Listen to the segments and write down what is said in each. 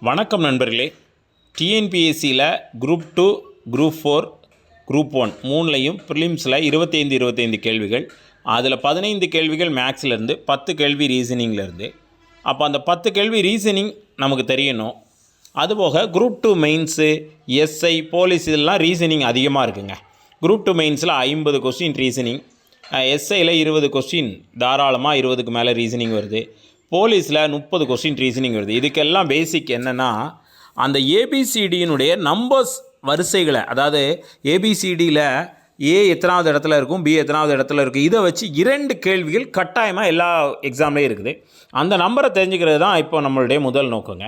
வணக்கம் நண்பர்களே. டிஎன்பிஎஸ்சியில் group two group four group one மூணுலையும் ப்ரிலிம்ஸில் இருபத்தைந்து இருபத்தைந்து கேள்விகள். அதில் பதினைந்து கேள்விகள் மேக்ஸ்லேருந்து பத்து கேள்வி ரீசனிங்லேருந்து அப்போ அந்த பத்து கேள்வி ரீசனிங் நமக்கு தெரியணும். அதுபோக group two mains SI police இதெல்லாம் ரீசனிங் அதிகமாக இருக்குங்க. குரூப் டூ மெயின்ஸில் ஐம்பது கொஸ்டின் ரீசனிங் எஸ்ஐயில் இருபது கொஸ்டின் தாராளமாக இருபதுக்கு மேலே ரீசனிங் வருது. போலீஸில் முப்பது கொஸ்டின் ரீசனிங் வருது. இதுக்கெல்லாம் பேசிக் என்னென்னா அந்த ஏபிசிடியினுடைய நம்பர்ஸ் வரிசைகளை அதாவது ஏபிசிடியில் ஏ எத்தனாவது இடத்துல இருக்கும் பி எத்தனாவது இடத்துல இருக்கும் இதை வச்சு இரண்டு கேள்விகள் கட்டாயமாக எல்லா எக்ஸாம்லேயும் இருக்குது. அந்த நம்பரை தெரிஞ்சுக்கிறது தான் இப்போ நம்மளுடைய முதல் நோக்கங்க.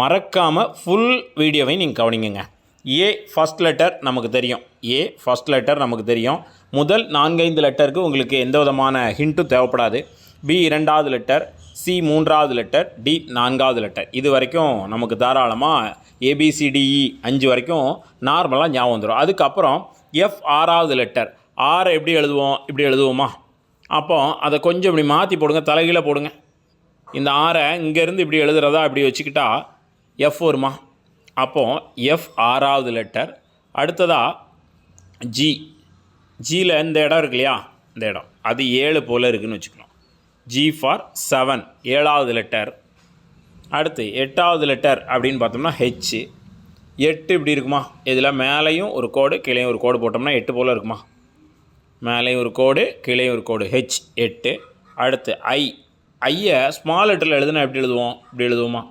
மறக்காமல் ஃபுல் வீடியோவை நீங்கள் கவனிங்க ஏ ஃபஸ்ட் லெட்டர் நமக்கு தெரியும். ஏ ஃபஸ்ட் லெட்டர் நமக்கு தெரியும். முதல் நான்கைந்து லெட்டருக்கு உங்களுக்கு எந்த விதமான ஹிண்ட்டும் தேவைப்படாது. பி இரண்டாவது லெட்டர் சி மூன்றாவது லெட்டர் டி நான்காவது லெட்டர். இது வரைக்கும் நமக்கு தாராளமாக ஏபிசிடிஇ e அஞ்சு வரைக்கும் நார்மலாக ஞாபகம் வந்துடும் அதுக்கப்புறம் எஃப் ஆறாவது லெட்டர். ஆரை எப்படி எழுதுவோம்? இப்படி எழுதுவோமா? அப்போ அதை கொஞ்சம் இப்படி மாற்றி போடுங்க தலைகீழே போடுங்க. இந்த ஆறை இங்கேருந்து இப்படி எழுதுறதா இப்படி வச்சுக்கிட்டா எஃப் வருமா? அப்போ எஃப் ஆறாவது லெட்டர். அடுத்ததாக ஜி ஜியில் இந்த இடம் இருக்கு இல்லையா? இந்த இடம். அது ஏழு போல் இருக்குதுன்னு வச்சுக்கணும். ஜி ஃபார் செவன் ஏழாவது லெட்டர் அடுத்து எட்டாவது லெட்டர் அப்படின்னு பார்த்தோம்னா ஹெச் எட்டு இப்படி இருக்குமா? இதில் மேலேயும் ஒரு கோடு கீழேயும் ஒரு கோடு போட்டோம்னா எட்டு போல் இருக்குமா? மேலேயும் ஒரு கோடு கீழேயும் ஒரு கோடு. ஹெச் எட்டு. அடுத்து ஐ ஐயை ஸ்மால் லெட்டரில் எழுதுனா எப்படி எழுதுவோம்? இப்படி எழுதுவோமா?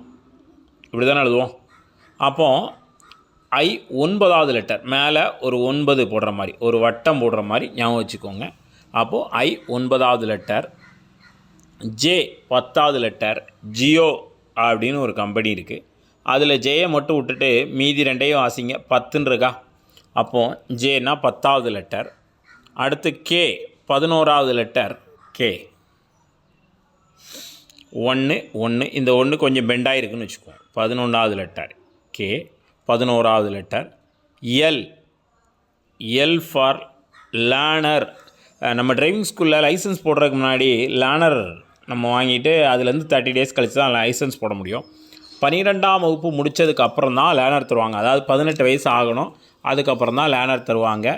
இப்படி தானே எழுதுவோம். அப்போ ஐ ஒன்பதாவது லெட்டர் மேலே ஒரு ஒன்பது போடுற மாதிரி ஒரு வட்டம் போடுற மாதிரி ஞாபகம் வச்சுக்கோங்க. அப்போது ஐ ஒன்பதாவது லெட்டர் ஜே பத்தாவது லெட்டர் ஜியோ அப்படின்னு ஒரு கம்பெனி இருக்குது அதில் ஜேயை மட்டும் விட்டுட்டு மீதி ரெண்டையும் வாசிங்க. பத்துனுருக்கா அப்போது ஜேனா பத்தாவது லெட்டர் அடுத்து கே பதினோராவது லெட்டர் கே ஒன்று ஒன்று இந்த ஒன்று கொஞ்சம் பெண்டாயிருக்குன்னு வச்சுக்கோங்க. பதினொன்றாவது லெட்டர் கே பதினோராவது letter L L for learner நம்ம டிரைவிங் ஸ்கூலில் லைசன்ஸ் போடுறதுக்கு முன்னாடி லேனர் நம்ம வாங்கிட்டு அதுலேருந்து தேர்ட்டி டேஸ் கழித்து தான் லைசன்ஸ் போட முடியும். பன்னிரெண்டாம் வகுப்பு முடித்ததுக்கு அப்புறம் தான் லேர்னர் தருவாங்க. அதாவது பதினெட்டு வயசு ஆகணும். அதுக்கப்புறம் தான் லேர்னர் தருவாங்க.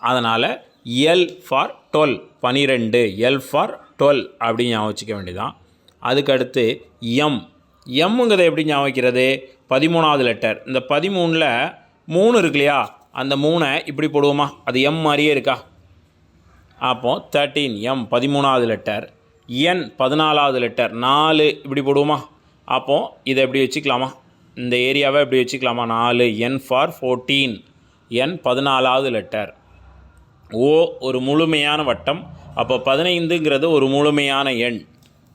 அதனால் எல் ஃபார் டுவெல் பனிரெண்டு எல் ஃபார் டுவெல் அப்படின்னு ஞாபகம் வச்சுக்க வேண்டியதான் அதுக்கடுத்து எம் எம்முங்கிறத எப்படி ஞாபகம் வைக்கிறது? பதிமூணாவது லெட்டர் இந்த பதிமூணில் மூணு இருக்கு இல்லையா? அந்த மூணை இப்படி போடுவோமா? அது எம் மாதிரியே இருக்கா? அப்போது தேர்ட்டீன் எம் பதிமூணாவது லெட்டர் என் பதினாலாவது லெட்டர் நாலு இப்படி போடுவோமா? அப்போது இதை எப்படி வச்சுக்கலாமா? இந்த ஏரியாவை இப்படி வச்சுக்கலாமா? நாலு என் ஃபார் ஃபோர்டீன் என் பதினாலாவது லெட்டர் ஓ ஒரு முழுமையான வட்டம். அப்போ பதினைந்துங்கிறது ஒரு முழுமையான எண்.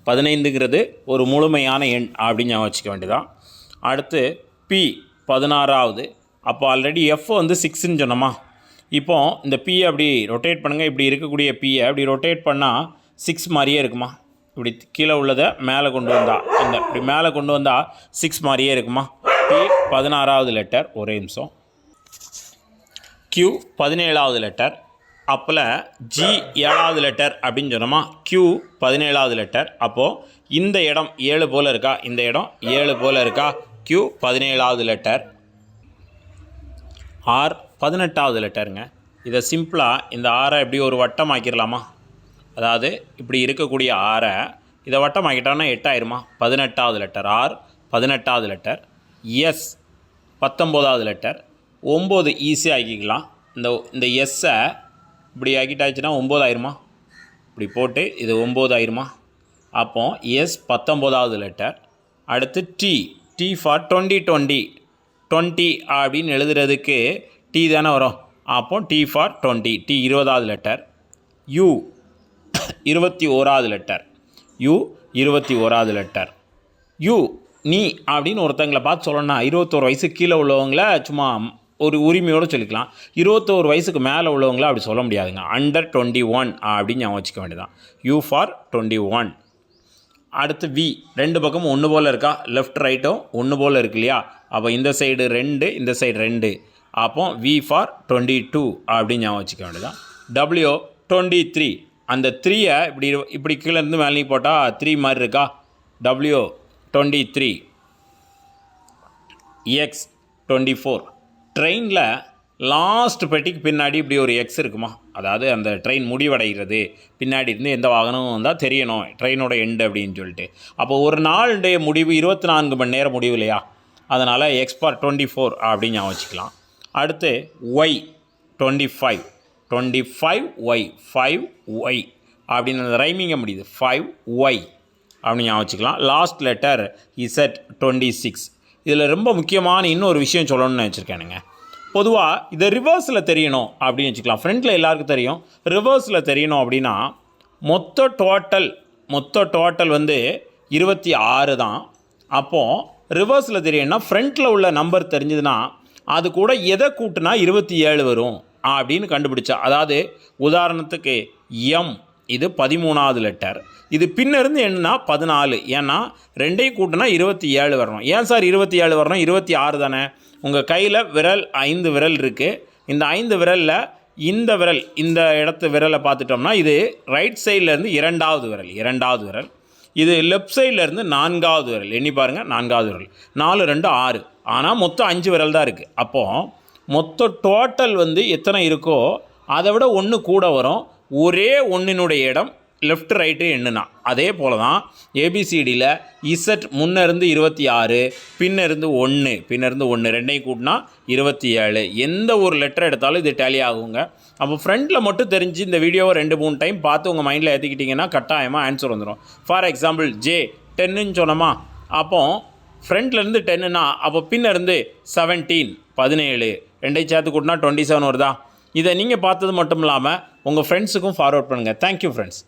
பதினைந்துங்கிறது ஒரு முழுமையான எண் அப்படின்னு ஞாபகம் வச்சுக்க வேண்டியதான் அடுத்து பி பதினாறாவது. அப்போ ஆல்ரெடி எஃப் வந்து சிக்ஸ்ன்னு சொன்னோமா? இப்போ இந்த பி அப்படி ரொட்டேட் பண்ணுங்கள் இப்படி இருக்கக்கூடிய பியை அப்படி ரொட்டேட் பண்ணால் சிக்ஸ் மாதிரியே இருக்குமா? இப்படி கீழே உள்ளதை மேலே கொண்டு வந்தா இந்த இப்படி மேலே கொண்டு வந்தால் சிக்ஸ் மாதிரியே இருக்குமா? பி பதினாறாவது லெட்டர் ஒரே நிமிஷம். க்யூ பதினேழாவது லெட்டர் அப்பில் ஜி ஏழாவது லெட்டர் அப்படின்னு சொன்னோமா? க்யூ பதினேழாவது லெட்டர் அப்போது இந்த இடம் ஏழு போல் இருக்கா? இந்த இடம் ஏழு போல் இருக்கா? க்யூ பதினேழாவது லெட்டர் ஆர் பதினெட்டாவது லெட்டருங்க இதை சிம்பிளாக இந்த ஆரை எப்படி ஒரு வட்டம் ஆக்கிடலாமா அதாவது இப்படி இருக்கக்கூடிய ஆரை இதை வட்டம் ஆக்கிட்டோம்னா எட்டாயிருமா? பதினெட்டாவது லெட்டர் ஆர் பதினெட்டாவது லெட்டர் எஸ் பத்தொம்போதாவது லெட்டர் ஒம்பது ஈஸியாக ஆக்கிக்கலாம். இந்த இந்த எஸ்ஸை இப்படி ஆக்கிட்டாச்சுன்னா ஒம்பது ஆயிருமா இப்படி போட்டு இது ஒம்பது ஆயிருமா அப்போ எஸ் பத்தொம்போதாவது லெட்டர் அடுத்து T T for twenty twenty twenty அப்படின்னு எழுதுறதுக்கு டி தானே வரும். அப்போ டி ஃபார் டுவெண்ட்டி டி இருபதாவது லெட்டர் யூ இருபத்தி ஓராவது லெட்டர் யூ இருபத்தி ஓராவது லெட்டர் யூ நீ அப்படின்னு ஒருத்தங்களை பார்த்து சொல்லணும்னா இருபத்தோரு வயசுக்கு கீழே உள்ளவங்கள சும்மா ஒரு உரிமையோடு சொல்லிக்கலாம். இருபத்தோரு வயசுக்கு மேலே உள்ளவங்கள அப்படி சொல்ல முடியாதுங்க. அண்டர் டுவெண்ட்டி ஒன் அப்படின்னு ஞாபகம் வச்சுக்க வேண்டியதான் யூ ஃபார் டுவெண்ட்டி ஒன் அடுத்து வி ரெண்டு பக்கமும் ஒன்று போல் இருக்கா? லெஃப்ட் ரைட்டும் ஒன்று போல் இருக்கு இல்லையா? அப்போ இந்த சைடு ரெண்டு இந்த சைடு ரெண்டு. அப்போ வி ஃபார் டுவெண்ட்டி டூ அப்படின்னு ஞாபகம் வச்சுக்க வேண்டியதான் டபிள்யூ டுவெண்ட்டி த்ரீ அந்த த்ரீயை இப்படி இப்படி கீழேருந்து மேலே போட்டால் த்ரீ மாதிரி இருக்கா? W twenty three X twenty four ட்ரெயினில் லாஸ்ட் பெட்டிக்கு பின்னாடி இப்படி ஒரு எக்ஸ் இருக்குமா? அதாவது அந்த ட்ரெயின் முடிவடைகிறது. பின்னாடி இருந்து எந்த வாகனமும் வந்தால் தெரியணும். ட்ரெயினோட எண்டு அப்படின்னு சொல்லிட்டு. அப்போ ஒரு நாளுடைய முடிவு இருபத்தி நான்கு மணி நேரம் முடிவு இல்லையா? அதனால் எக்ஸ்பார் டுவெண்ட்டி ஃபோர் அப்படின்னு ஞாபகம் வச்சுக்கலாம். அடுத்து Y twenty five twenty five Y five Y அப்படின்னு அந்த ரைமிங்க முடியுது. ஃபைவ் ஒய் அப்படின்னு ஞாபகம் வச்சுக்கலாம். Last letter Z twenty six இதில் ரொம்ப முக்கியமான இன்னொரு விஷயம் சொல்லணும்னு வச்சுருக்கேனுங்க பொதுவாக இதை ரிவர்ஸில் தெரியணும் அப்படின்னு வச்சுக்கலாம். ஃப்ரண்ட்டில் எல்லாருக்கும் தெரியும். ரிவர்ஸில் தெரியணும் அப்படின்னா மொத்த டோட்டல் மொத்த டோட்டல் வந்து இருபத்தி ஆறு தான். அப்போது ரிவர்ஸில் தெரியணும்னா ஃப்ரண்ட்டில் உள்ள நம்பர் தெரிஞ்சதுன்னா அது கூட எதை கூட்டினா இருபத்தி ஏழு வரும். அப்படின்னு கண்டுபிடிச்சா. அதாவது உதாரணத்துக்கு எம் இது பதிமூணாவது லெட்டர் இது பின்னிருந்து என்னன்னா பதினாலு. ஏன்னா ரெண்டையும் கூட்டினா இருபத்தி ஏழு வரணும். ஏன் சார் இருபத்தி ஏழு வரணும்? இருபத்தி ஆறு தானே? உங்கள் கையில் விரல் ஐந்து விரல் இருக்குது இந்த ஐந்து விரலில் இந்த விரல் இந்த இடத்து விரலை பார்த்துட்டோம்னா இது ரைட் சைட்லேருந்து இரண்டாவது விரல் இரண்டாவது விரல். இது லெஃப்ட் சைட்லேருந்து நான்காவது விரல். எண்ணி பாருங்கள் நான்காவது விரல். நாலு ரெண்டு ஆறு. ஆனால் மொத்தம் அஞ்சு விரல் தான் இருக்குது அப்போது மொத்த டோட்டல் வந்து எத்தனை இருக்கோ அதை விட ஒன்று கூட வரும். ஒரே ஒன்றினுடைய இடம் லெஃப்ட் ரைட்டு எண்ணுனா. அதே போல தான் ஏபிசிடியில் இசட் முன்னேருந்து இருபத்தி ஆறு பின்ன இருந்து ஒன்று பின்ன இருந்து ஒன்று ரெண்டையும் கூட்டினா இருபத்தி ஏழு. எந்த ஒரு லெட்டர் எடுத்தாலும் இது டேலி ஆகுங்க. அப்போ ஃப்ரண்ட்டில் மட்டும் தெரிஞ்சு இந்த வீடியோவை ரெண்டு மூணு டைம் பார்த்து உங்கள் மைண்டில் ஏற்றிக்கிட்டிங்கன்னா கட்டாயமாக ஆன்சர் வந்துடும் ஃபார் எக்ஸாம்பிள் ஜே டென்னுன்னு சொன்னோமா? அப்போ ஃப்ரண்ட்லேருந்து டென்னுனா அப்போ பின்னேருந்து செவன்டீன் பதினேழு. ரெண்டையும் சேர்த்து கூட்டினா டுவெண்ட்டி செவன் வருதா? இதை நீங்கள் பார்த்தது மட்டும் இல்லாமல் உங்கள் ஃப்ரெண்ட்ஸுக்கும் ஃபார்வர்ட் பண்ணுங்கள் தேங்க்யூ ஃப்ரெண்ட்ஸ்